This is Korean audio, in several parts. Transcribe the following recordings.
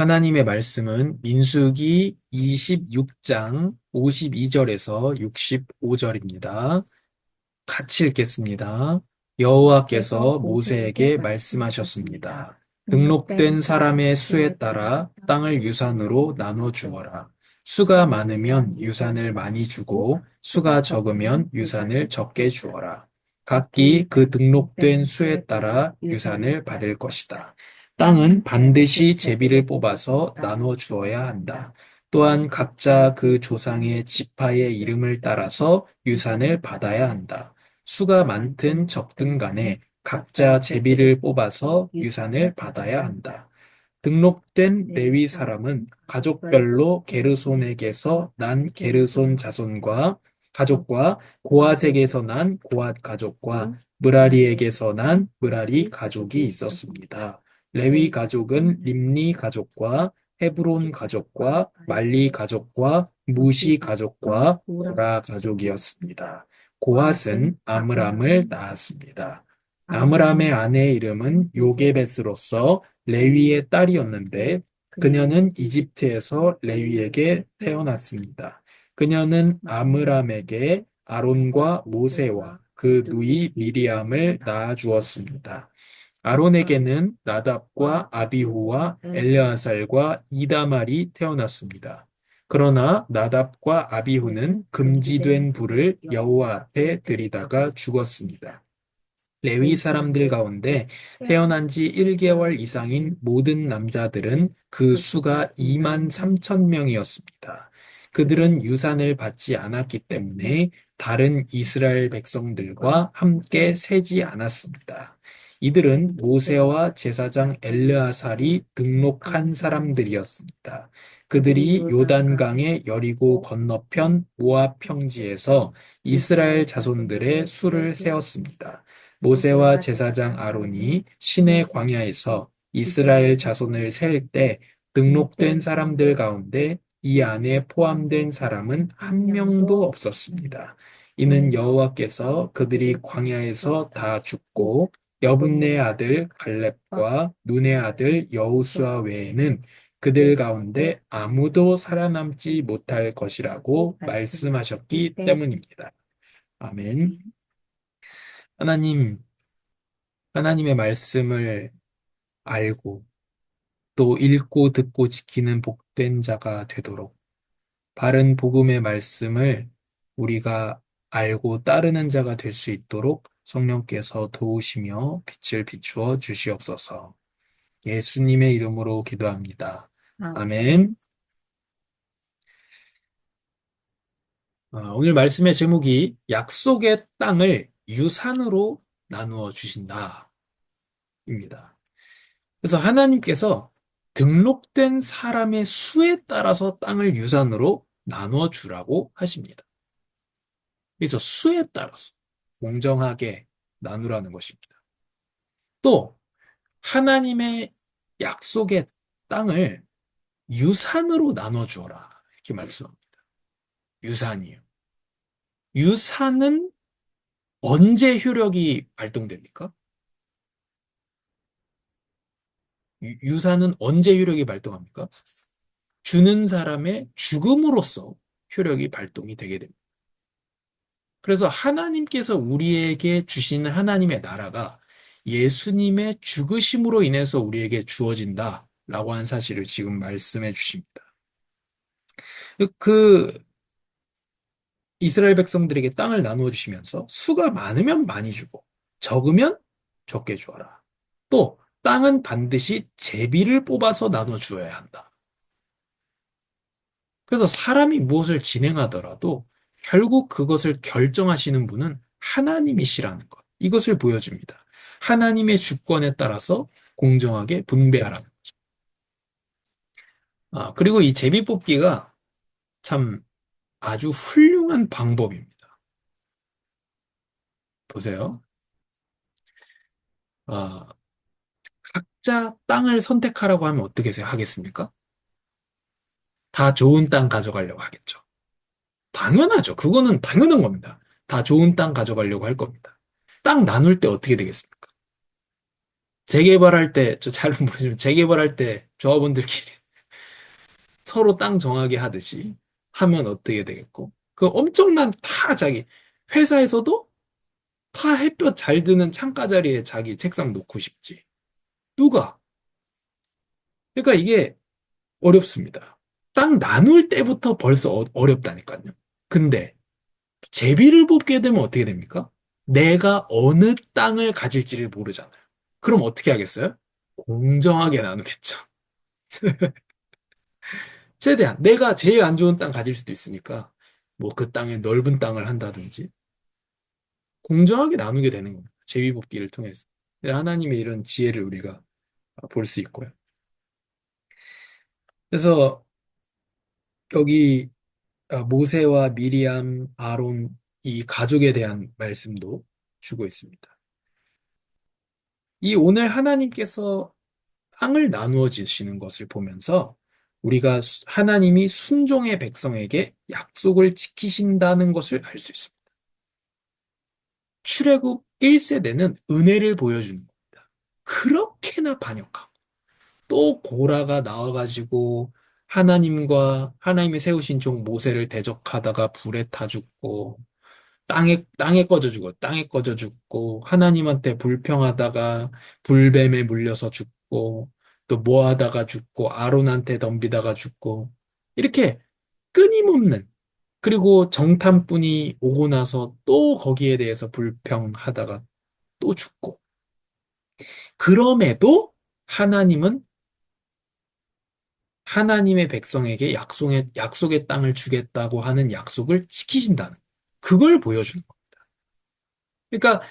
하나님의 말씀은 민수기 26장 52절에서 65절입니다. 같이 읽겠습니다. 여호와께서 모세에게 말씀하셨습니다. 등록된 사람의 수에 따라 땅을 유산으로 나눠 주어라. 수가 많으면 유산을 많이 주고 수가 적으면 유산을 적게 주어라. 각기 그 등록된 수에 따라 유산을 받을 것이다. 땅은 반드시 제비를 뽑아서 나눠 주어야 한다. 또한 각자 그 조상의 지파의 이름을 따라서 유산을 받아야 한다. 수가 많든 적든 간에 각자 제비를 뽑아서 유산을 받아야 한다. 등록된 레위 사람은 가족별로 게르손에게서 난 게르손 자손과 가족과 고앗에게서 난 고앗 가족과 므라리에게서 난 므라리 가족이 있었습니다. 레위 가족은 림니 가족과 헤브론 가족과 말리 가족과 무시 가족과 고라 가족이었습니다. 고앗은 아므람을 낳았습니다. 아므람의 아내의 이름은 요게베스로서 레위의 딸이었는데 그녀는 이집트에서 레위에게 태어났습니다. 그녀는 아므람에게 아론과 모세와 그 누이 미리암을 낳아 주었습니다. 아론에게는 나답과 아비후와 엘르아살과 이다말이 태어났습니다. 그러나 나답과 아비후는 금지된 불을 여호와 앞에 들이다가 죽었습니다. 레위 사람들 가운데 태어난 지 1개월 이상인 모든 남자들은 그 수가 2만 3천 명이었습니다. 그들은 유산을 받지 않았기 때문에 다른 이스라엘 백성들과 함께 세지 않았습니다. 이들은 모세와 제사장 엘르아살이 등록한 사람들이었습니다. 그들이 요단강의 여리고 건너편 모압 평지에서 이스라엘 자손들의 수를 세웠습니다. 모세와 제사장 아론이 신의 광야에서 이스라엘 자손을 셀 때 등록된 사람들 가운데 이 안에 포함된 사람은 한 명도 없었습니다. 이는 여호와께서 그들이 광야에서 다 죽고 여분네 아들 갈렙과 눈의 아들 여호수아 외에는 그들 가운데 아무도 살아남지 못할 것이라고 말씀하셨기 때문입니다. 아멘. 하나님, 하나님의 말씀을 알고 또 읽고 듣고 지키는 복된 자가 되도록 바른 복음의 말씀을 우리가 알고 따르는 자가 될 수 있도록 성령께서 도우시며 빛을 비추어 주시옵소서. 예수님의 이름으로 기도합니다. 아멘. 아, 오늘 말씀의 제목이 약속의 땅을 유산으로 나누어 주신다. 입니다. 그래서 하나님께서 등록된 사람의 수에 따라서 땅을 유산으로 나누어 주라고 하십니다. 그래서 수에 따라서 공정하게 나누라는 것입니다. 또 하나님의 약속의 땅을 유산으로 나눠 주어라. 이렇게 말씀합니다. 유산이요. 유산은 언제 효력이 발동됩니까? 유- 유산은 언제 효력이 발동합니까? 주는 사람의 죽음으로써 효력이 발동이 되게 됩니다. 그래서 하나님께서 우리에게 주시는 하나님의 나라가 예수님의 죽으심으로 인해서 우리에게 주어진다 라고 한 사실을 지금 말씀해 주십니다. 그 이스라엘 백성들에게 땅을 나누어 주시면서 수가 많으면 많이 주고 적으면 적게 주어라. 또 땅은 반드시 제비를 뽑아서 나눠 주어야 한다. 그래서 사람이 무엇을 진행하더라도 결국 그것을 결정하시는 분은 하나님이시라는 것. 이것을 보여줍니다. 하나님의 주권에 따라서 공정하게 분배하라는 거죠. 아, 그리고 이 제비 뽑기가 참 아주 훌륭한 방법입니다. 보세요. 아, 각자 땅을 선택하라고 하면 어떻게 하겠습니까? 다 좋은 땅 가져가려고 하겠죠. 당연하죠. 그거는 당연한 겁니다. 다 좋은 땅 가져가려고 할 겁니다. 땅 나눌 때 어떻게 되겠습니까? 재개발할 때, 저 잘 모르지만 재개발할 때 조합원들끼리 서로 땅 정하게 하듯이 하면 어떻게 되겠고. 그 엄청난 다 자기 회사에서도 다 햇볕 잘 드는 창가 자리에 자기 책상 놓고 싶지. 누가? 그러니까 이게 어렵습니다. 땅 나눌 때부터 벌써 어- 어렵다니까요. 근데 제비를 뽑게 되면 어떻게 됩니까? 내가 어느 땅을 가질지를 모르잖아요. 그럼 어떻게 하겠어요? 공정하게 나누겠죠. 최대한 내가 제일 안 좋은 땅 가질 수도 있으니까 뭐 그 땅에 넓은 땅을 한다든지 공정하게 나누게 되는 겁니다. 제비뽑기를 통해서. 하나님의 이런 지혜를 우리가 볼 수 있고요. 그래서 여기 아, 모세와 미리암, 아론 이 가족에 대한 말씀도 주고 있습니다. 이 오늘 하나님께서 땅을 나누어 주시는 것을 보면서 우리가 수- 하나님이 순종의 백성에게 약속을 지키신다는 것을 알 수 있습니다. 출애굽 1세대는 은혜를 보여주는 겁니다. 그렇게나 반역하고 또 고라가 나와가지고 하나님과 하나님이 세우신 종 모세를 대적하다가 불에 타 죽고 땅에 땅에 꺼져 죽어 땅에 꺼져 죽고 하나님한테 불평하다가 불뱀에 물려서 죽고 또 뭐 하다가 죽고 아론한테 덤비다가 죽고 이렇게 끊임없는 그리고 정탐꾼이 오고 나서 또 거기에 대해서 불평하다가 또 죽고. 그럼에도 하나님은 하나님의 백성에게 약속의, 약속의 땅을 주겠다고 하는 약속을 지키신다는 그걸 보여주는 겁니다. 그러니까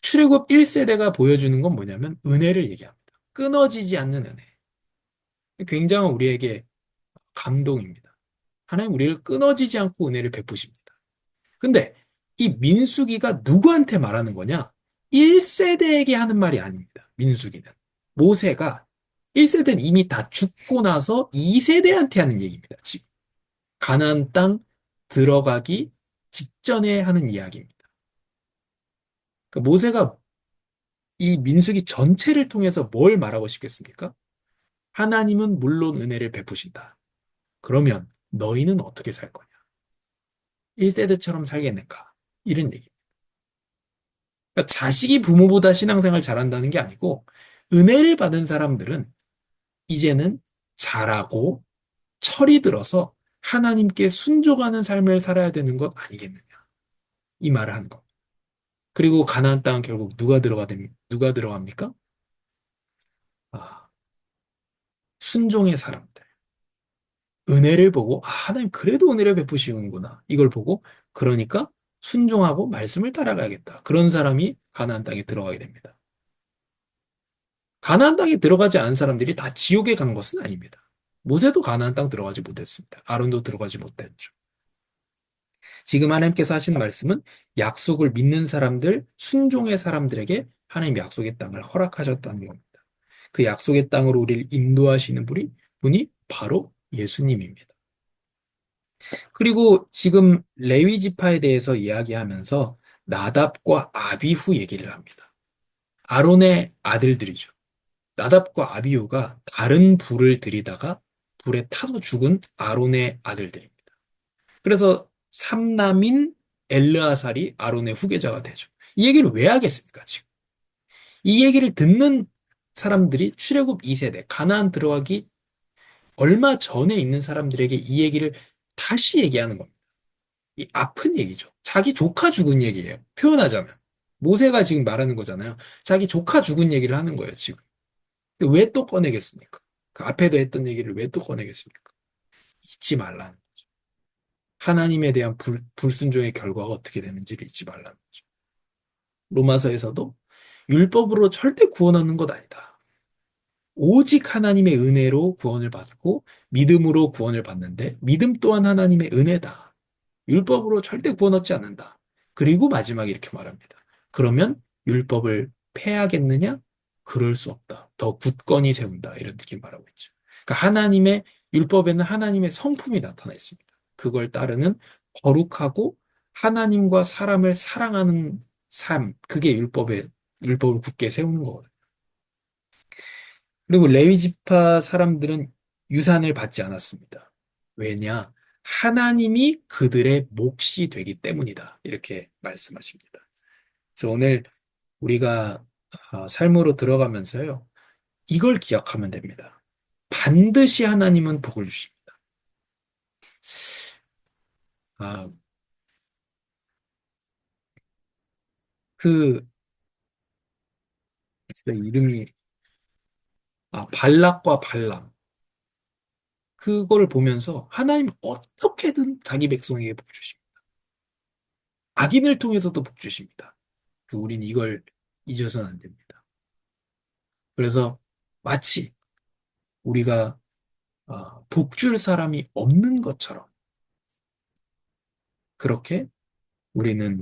출애굽 1세대가 보여주는 건 뭐냐면 은혜를 얘기합니다. 끊어지지 않는 은혜. 굉장한 우리에게 감동입니다. 하나님 우리를 끊어지지 않고 은혜를 베푸십니다. 근데 이 민수기가 누구한테 말하는 거냐? 1세대에게 하는 말이 아닙니다. 민수기는. 모세가 1세대는 이미 다 죽고 나서 2세대한테 하는 얘기입니다. 지금. 가나안 땅 들어가기 직전에 하는 이야기입니다. 그러니까 모세가 이 민수기 전체를 통해서 뭘 말하고 싶겠습니까? 하나님은 물론 은혜를 베푸신다. 그러면 너희는 어떻게 살 거냐? 1세대처럼 살겠는가? 이런 얘기입니다. 그러니까 자식이 부모보다 신앙생활 잘한다는 게 아니고 은혜를 받은 사람들은 이제는 잘하고 철이 들어서 하나님께 순종하는 삶을 살아야 되는 것 아니겠느냐. 이 말을 하는 겁니다. 그리고 가나안 땅은 결국 누가 들어가 됩니까? 누가 들어갑니까? 아, 순종의 사람들. 은혜를 보고, 아, 하나님 그래도 은혜를 베푸시는구나. 이걸 보고, 그러니까 순종하고 말씀을 따라가야겠다. 그런 사람이 가나안 땅에 들어가게 됩니다. 가나안 땅에 들어가지 않은 사람들이 다 지옥에 간 것은 아닙니다. 모세도 가나안 땅 들어가지 못했습니다. 아론도 들어가지 못했죠. 지금 하나님께서 하신 말씀은 약속을 믿는 사람들, 순종의 사람들에게 하나님 약속의 땅을 허락하셨다는 겁니다. 그 약속의 땅으로 우리를 인도하시는 분이, 분이 바로 예수님입니다. 그리고 지금 레위 지파에 대해서 이야기하면서 나답과 아비후 얘기를 합니다. 아론의 아들들이죠. 나답과 아비후가 다른 불을 들이다가 불에 타서 죽은 아론의 아들들입니다. 그래서 삼남인 엘르아살이 아론의 후계자가 되죠. 이 얘기를 왜 하겠습니까, 지금? 이 얘기를 듣는 사람들이 출애굽 2세대, 가나안 들어가기 얼마 전에 있는 사람들에게 이 얘기를 다시 얘기하는 겁니다. 이 아픈 얘기죠. 자기 조카 죽은 얘기예요. 표현하자면. 모세가 지금 말하는 거잖아요. 자기 조카 죽은 얘기를 하는 거예요, 지금. 왜 또 꺼내겠습니까? 그 앞에도 했던 얘기를 왜 또 꺼내겠습니까? 잊지 말라는 거죠. 하나님에 대한 불, 불순종의 결과가 어떻게 되는지를 잊지 말라는 거죠. 로마서에서도 율법으로 절대 구원하는 것 아니다. 오직 하나님의 은혜로 구원을 받고 믿음으로 구원을 받는데 믿음 또한 하나님의 은혜다. 율법으로 절대 구원 얻지 않는다. 그리고 마지막에 이렇게 말합니다. 그러면 율법을 폐하겠느냐? 그럴 수 없다. 더 굳건히 세운다. 이런 느낌 말하고 있죠. 그러니까 하나님의 율법에는 하나님의 성품이 나타나 있습니다. 그걸 따르는 거룩하고 하나님과 사람을 사랑하는 삶, 그게 율법의 율법을 굳게 세우는 거거든요. 그리고 레위 지파 사람들은 유산을 받지 않았습니다. 왜냐? 하나님이 그들의 몫이 되기 때문이다. 이렇게 말씀하십니다. 그래서 오늘 우리가 어, 삶으로 들어가면서요. 이걸 기억하면 됩니다. 반드시 하나님은 복을 주십니다. 아, 그, 그 이름이, 아, 발락과 발람. 그거를 보면서 하나님 어떻게든 자기 백성에게 복 주십니다. 악인을 통해서도 복 주십니다. 그 우린 이걸 잊어서는 안 됩니다. 그래서 마치 우리가 아, 복줄 사람이 없는 것처럼 그렇게 우리는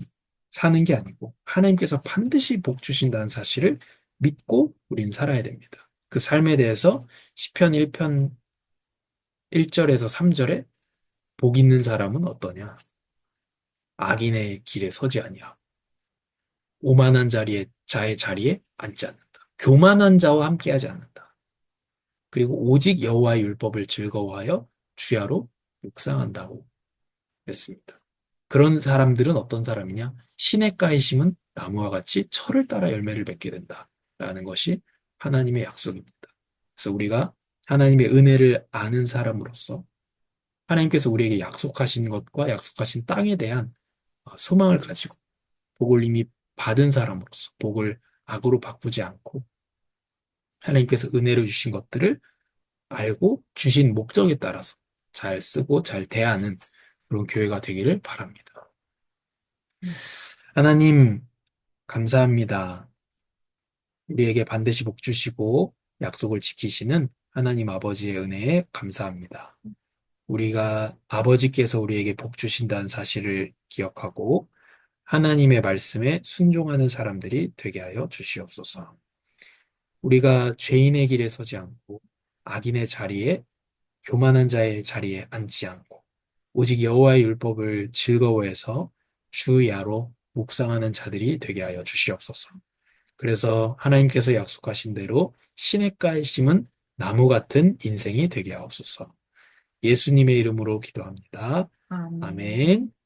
사는 게 아니고 하나님께서 반드시 복 주신다는 사실을 믿고 우린 살아야 됩니다. 그 삶에 대해서 시편 1편 1절에서 3절에 복 있는 사람은 어떠냐? 악인의 길에 서지 아니하고 오만한 자리에 자의 자리에 앉지 않는다. 교만한 자와 함께하지 않는다. 그리고 오직 여호와의 율법을 즐거워하여 주야로 묵상한다고 했습니다. 그런 사람들은 어떤 사람이냐? 시냇가에 심은 나무와 같이 철을 따라 열매를 맺게 된다라는 것이 하나님의 약속입니다. 그래서 우리가 하나님의 은혜를 아는 사람으로서 하나님께서 우리에게 약속하신 것과 약속하신 땅에 대한 소망을 가지고 복을 이미 받은 사람으로서 복을 악으로 바꾸지 않고 하나님께서 은혜로 주신 것들을 알고 주신 목적에 따라서 잘 쓰고 잘 대하는 그런 교회가 되기를 바랍니다. 하나님, 감사합니다. 우리에게 반드시 복 주시고 약속을 지키시는 하나님 아버지의 은혜에 감사합니다. 우리가 아버지께서 우리에게 복 주신다는 사실을 기억하고 하나님의 말씀에 순종하는 사람들이 되게 하여 주시옵소서. 우리가 죄인의 길에 서지 않고 악인의 자리에 교만한 자의 자리에 앉지 않고 오직 여호와의 율법을 즐거워해서 주야로 묵상하는 자들이 되게 하여 주시옵소서. 그래서 하나님께서 약속하신 대로 시냇가에 심은 나무 같은 인생이 되게 하옵소서. 예수님의 이름으로 기도합니다. 아멘. 아멘.